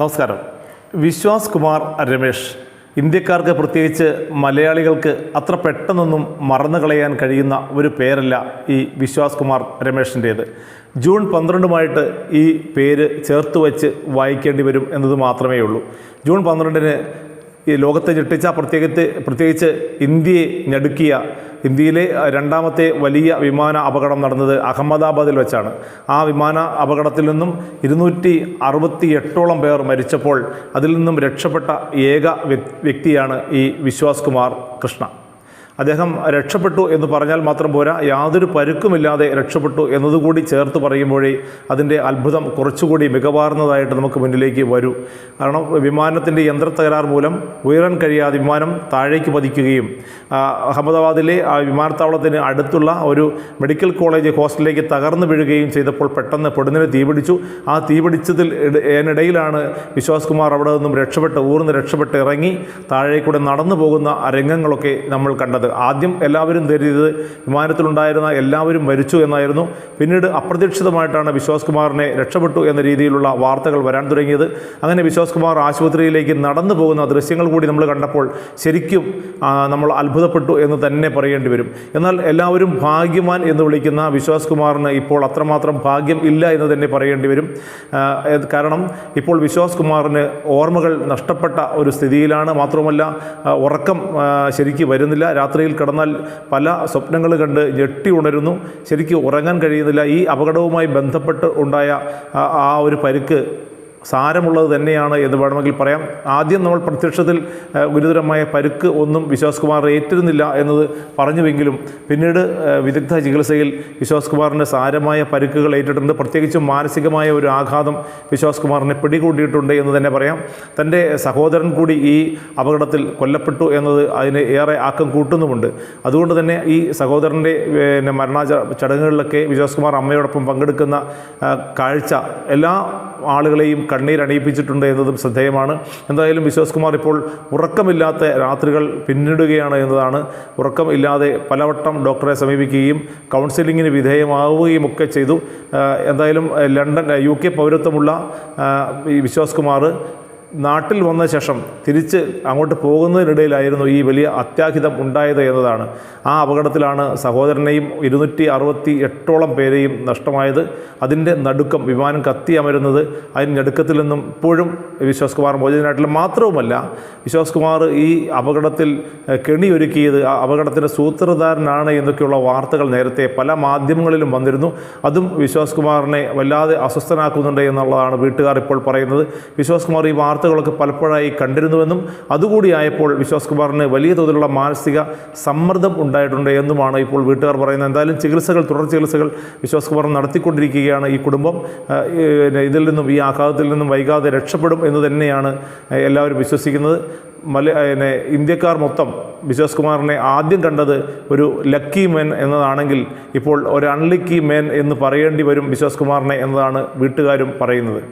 നമസ്കാരം. വിശ്വാസ് കുമാർ രമേഷ്. ഇന്ത്യക്കാർക്ക് പ്രത്യേകിച്ച് മലയാളികൾക്ക് അത്ര പെട്ടെന്നൊന്നും മറന്നു കളയാൻ കഴിയുന്ന ഒരു പേരല്ല ഈ വിശ്വാസ് കുമാർ രമേഷിന്റേത്. ജൂൺ പന്ത്രണ്ടുമായിട്ട് ഈ പേര് ചേർത്ത് വച്ച് വായിക്കേണ്ടി വരും എന്നത് മാത്രമേ ഉള്ളൂ ജൂൺ പന്ത്രണ്ടിന് ഈ ലോകത്തെ ഞെട്ടിച്ച പ്രത്യേകിച്ച് പ്രത്യേകിച്ച് ഇന്ത്യയെ ഞടുക്കിയ ഇന്ത്യയിലെ രണ്ടാമത്തെ വലിയ വിമാന അപകടം നടന്നത് അഹമ്മദാബാദിൽ വെച്ചാണ്. ആ വിമാന അപകടത്തിൽ നിന്നും ഇരുന്നൂറ്റി അറുപത്തി എട്ടോളം പേർ മരിച്ചപ്പോൾ അതിൽ നിന്നും രക്ഷപ്പെട്ട ഏക വ്യക്തിയാണ് ഈ വിശ്വാസ് കുമാർ കൃഷ്ണ. അദ്ദേഹം രക്ഷപ്പെട്ടു എന്ന് പറഞ്ഞാൽ മാത്രം പോരാ യാതൊരു പരുക്കുമില്ലാതെ രക്ഷപ്പെട്ടു എന്നതുകൂടി ചേർത്ത് പറയുമ്പോഴേ അതിന്റെ അത്ഭുതം കുറച്ചുകൂടി മികവാർന്നതായിട്ട് നമുക്ക് മുന്നിലേക്ക് വരൂ. കാരണം വിമാനത്തിന്റെ യന്ത്രത്തകരാർ മൂലം ഉയരാൻ കഴിയാതെ വിമാനം താഴേക്ക് പതിക്കുകയും അഹമ്മദാബാദിലെ ആ വിമാനത്താവളത്തിന് അടുത്തുള്ള ഒരു മെഡിക്കൽ കോളേജ് ഹോസ്റ്റലിലേക്ക് തകർന്നു വീഴുകയും ചെയ്തപ്പോൾ പെട്ടെന്ന് പൊടുന്നിന് തീപിടിച്ചു. ആ തീപിടിച്ചതിൽ ഇതിനിടയിലാണ് വിശ്വാസ് കുമാർ അവിടെ നിന്നും രക്ഷപ്പെട്ട് ഊർന്ന് രക്ഷപ്പെട്ട് ഇറങ്ങി താഴേക്കൂടെ നടന്നു പോകുന്ന രംഗങ്ങളൊക്കെ നമ്മൾ കണ്ടത്. ആദ്യം എല്ലാവരും ധരിച്ചത് വിമാനത്തിലുണ്ടായിരുന്ന എല്ലാവരും മരിച്ചു എന്നായിരുന്നു. പിന്നീട് അപ്രതീക്ഷിതമായിട്ടാണ് വിശ്വാസ് കുമാറിനെ രക്ഷപ്പെട്ടു എന്ന രീതിയിലുള്ള വാർത്തകൾ വരാൻ തുടങ്ങിയത്. അങ്ങനെ വിശ്വാസ് കുമാർ ആശുപത്രിയിലേക്ക് നടന്നു പോകുന്ന ദൃശ്യങ്ങൾ കൂടി നമ്മൾ കണ്ടപ്പോൾ ശരിക്കും നമ്മൾ അത്ഭുതപ്പെട്ടു എന്ന് തന്നെ പറയേണ്ടി വരും. എന്നാൽ എല്ലാവരും ഭാഗ്യവാൻ എന്ന് വിളിക്കുന്ന വിശ്വാസ് കുമാറിന് ഇപ്പോൾ അത്രമാത്രം ഭാഗ്യം ഇല്ല എന്ന് തന്നെ പറയേണ്ടി വരും. കാരണം ഇപ്പോൾ വിശ്വാസ് കുമാറിന് ഓർമ്മകൾ നഷ്ടപ്പെട്ട ഒരു സ്ഥിതിയിലാണ്. മാത്രമല്ല ഉറക്കം ശരിക്കും വരുന്നില്ല. വരുന്നില്ല രാത്രിയിൽ കിടന്നാൽ പല സ്വപ്നങ്ങൾ കണ്ട് ഞെട്ടി ഉണരുന്നു. ശരിക്കും ഉറങ്ങാൻ കഴിയുന്നില്ല. ഈ അപകടവുമായി ബന്ധപ്പെട്ട് ഉണ്ടായ ആ- ഒരു പരിക്ക് സാരമുള്ളത് തന്നെയാണ് എന്ന് വേണമെങ്കിൽ പറയാം. ആദ്യം നമ്മൾ പ്രത്യക്ഷത്തിൽ ഗുരുതരമായ പരുക്ക് ഒന്നും വിശ്വാസ് കുമാർ ഏറ്റിരുന്നില്ല എന്നത് പറഞ്ഞുവെങ്കിലും പിന്നീട് വിദഗ്ധ ചികിത്സയിൽ വിശ്വാസ് കുമാറിന്റെ സാരമായ പരുക്കുകൾ ഏറ്റിട്ടുണ്ട് പ്രത്യേകിച്ചും മാനസികമായ ഒരു ആഘാതം വിശ്വാസ് കുമാറിനെ പിടികൂടിയിട്ടുണ്ട് എന്ന് തന്നെ പറയാം. തന്റെ സഹോദരൻ കൂടി ഈ അപകടത്തിൽ കൊല്ലപ്പെട്ടു എന്നത് അതിന് ഏറെ ആക്കം കൂട്ടുന്നുമുണ്ട്. അതുകൊണ്ട് തന്നെ ഈ സഹോദരന്റെ പിന്നെ മരണ ച- ചടങ്ങുകളിലൊക്കെ വിശ്വാസ് കുമാർ അമ്മയോടൊപ്പം പങ്കെടുക്കുന്ന കാഴ്ച എല്ലാ ആളുകളെയും കണ്ണീരണിയിപ്പിച്ചിട്ടുണ്ട് എന്നതും ശ്രദ്ധേയമാണ്. എന്തായാലും വിശ്വാസ് കുമാർ ഇപ്പോൾ ഉറക്കമില്ലാത്ത രാത്രികൾ പിന്നിടുകയാണ് എന്നതാണ്. ഉറക്കം ഇല്ലാതെ പലവട്ടം ഡോക്ടറെ സമീപിക്കുകയും കൗൺസിലിങ്ങിന് വിധേയമാവുകയും ഒക്കെ ചെയ്തു. എന്തായാലും ലണ്ടൻ യു കെ പൗരത്വമുള്ള വിശ്വാസ് കുമാർ നാട്ടിൽ വന്ന ശേഷം തിരിച്ച് അങ്ങോട്ട് പോകുന്നതിനിടയിലായിരുന്നു ഈ വലിയ അത്യാഹിതം ഉണ്ടായത് എന്നതാണ്. ആ അപകടത്തിലാണ് സഹോദരനെയും ഇരുന്നൂറ്റി അറുപത്തി എട്ടോളം പേരെയും നഷ്ടമായത്. അതിന്റെ നടുക്കം വിമാനം കത്തി അമരുന്നത്. അതിന്റെ നടുക്കത്തിൽ നിന്നും ഇപ്പോഴും വിശ്വാസ് കുമാർ മോചിതനായിട്ടില്ല മാത്രവുമല്ല വിശ്വാസ് കുമാർ ഈ അപകടത്തിൽ കെണിയൊരുക്കിയത് ആ അപകടത്തിന്റെ സൂത്രധാരനാണ് എന്നൊക്കെയുള്ള വാർത്തകൾ നേരത്തെ പല മാധ്യമങ്ങളിലും വന്നിരുന്നു. അതും വിശ്വാസ് കുമാറിനെ വല്ലാതെ അസ്വസ്ഥനാക്കുന്നുണ്ട് എന്നുള്ളതാണ് വീട്ടുകാർ ഇപ്പോൾ പറയുന്നത്. വിശ്വാസ് കുമാർ ഈ വാർത്തകളൊക്കെ പലപ്പോഴായി കണ്ടിരുന്നുവെന്നും അതുകൂടി ആയപ്പോൾ വിശ്വാസ് കുമാറിന് വലിയ തോതിലുള്ള മാനസിക സമ്മർദ്ദം ഉണ്ടായിട്ടുണ്ട് എന്നുമാണ് ഇപ്പോൾ വീട്ടുകാർ പറയുന്നത്. എന്തായാലും ചികിത്സകൾ തുടർ ചികിത്സകൾ വിശ്വാസ് കുമാർ നടത്തിക്കൊണ്ടിരിക്കുകയാണ് ഈ കുടുംബം. ഇതിൽ നിന്നും ഈ ആഘാതത്തിൽ നിന്നും വൈകാതെ രക്ഷപ്പെടും എന്ന് തന്നെയാണ് എല്ലാവരും വിശ്വസിക്കുന്നത്. മല പിന്നെ ഇന്ത്യക്കാർ മൊത്തം വിശ്വാസ് കുമാറിനെ ആദ്യം കണ്ടത് ഒരു ലക്കി മെൻ എന്നതാണെങ്കിൽ ഇപ്പോൾ ഒരു അൺലക്കി മെൻ എന്ന് പറയേണ്ടി വരും വിശ്വാസ് കുമാറിനെ എന്നതാണ് വീട്ടുകാരും പറയുന്നത്.